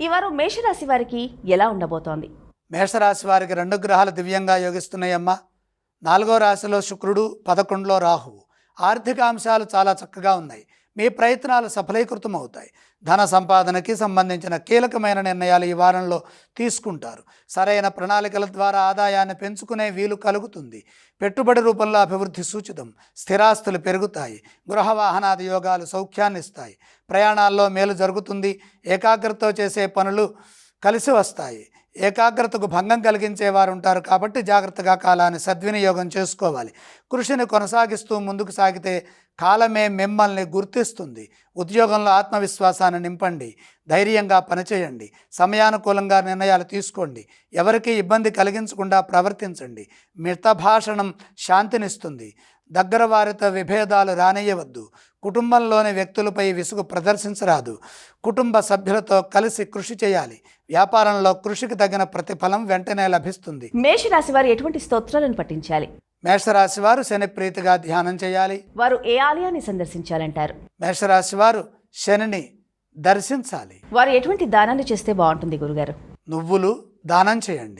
ఈ వారం మేషరాశి వారికి ఎలా ఉండబోతోంది? మేషరాశి వారికి రెండు గ్రహాలు దివ్యంగా యోగిస్తున్నాయమ్మా. నాలుగో రాశిలో శుక్రుడు పదకొండులో రాహువు. ఆర్థిక అంశాలు చాలా చక్కగా ఉన్నాయి. మీ ప్రయత్నాలు సఫలీకృతం అవుతాయి ధన సంపాదనకి సంబంధించిన కీలకమైన నిర్ణయాలు ఈ వారంలో తీసుకుంటారు. సరైన ప్రణాళికల ద్వారా ఆదాయాన్ని పెంచుకునే వీలు కలుగుతుంది. పెట్టుబడి రూపంలో అభివృద్ధి సూచితం. స్థిరాస్తులు పెరుగుతాయి. గృహ వాహనాది యోగాలు సౌఖ్యాన్ని ఇస్తాయి ప్రయాణాల్లో మేలు జరుగుతుంది. ఏకాగ్రతతో చేసే పనులు కలిసి వస్తాయి. ఏకాగ్రతకు భంగం కలిగించే వారు ఉంటారు కాబట్టి జాగ్రత్తగా కాలాన్ని సద్వినియోగం చేసుకోవాలి. కృషిని కొనసాగిస్తూ ముందుకు సాగితే కాలమే మిమ్మల్ని గుర్తిస్తుంది. ఉద్యోగంలో ఆత్మవిశ్వాసాన్ని నింపండి. ధైర్యంగా పనిచేయండి. సమయానుకూలంగా నిర్ణయాలు తీసుకోండి. ఎవరికీ ఇబ్బంది కలిగించకుండా ప్రవర్తించండి. మిత భాషణం శాంతినిస్తుంది. దగ్గర వారితో విభేదాలు రానియవద్దు. కుటుంబంలోని వ్యక్తులపై విసుగు ప్రదర్శించరాదు. కుటుంబ సభ్యులతో కలిసి కృషి చేయాలి. వ్యాపారంలో కృషికి తగిన ప్రతిఫలం వెంటనే లభిస్తుంది. మేషరాశి వారు ఎటువంటి స్తోత్రాలను పఠించాలి? మేషరాశి వారు శని ప్రీతిగా ధ్యానం చేయాలి. వారు ఏ ఆలయాన్ని సందర్శించాలంటారు? మేషరాశి వారు శనిని దర్శించాలి. వారు ఎటువంటి దానాలు చేస్తే బాగుంటుంది గురుగారు? నువ్వులు దానం చేయండి.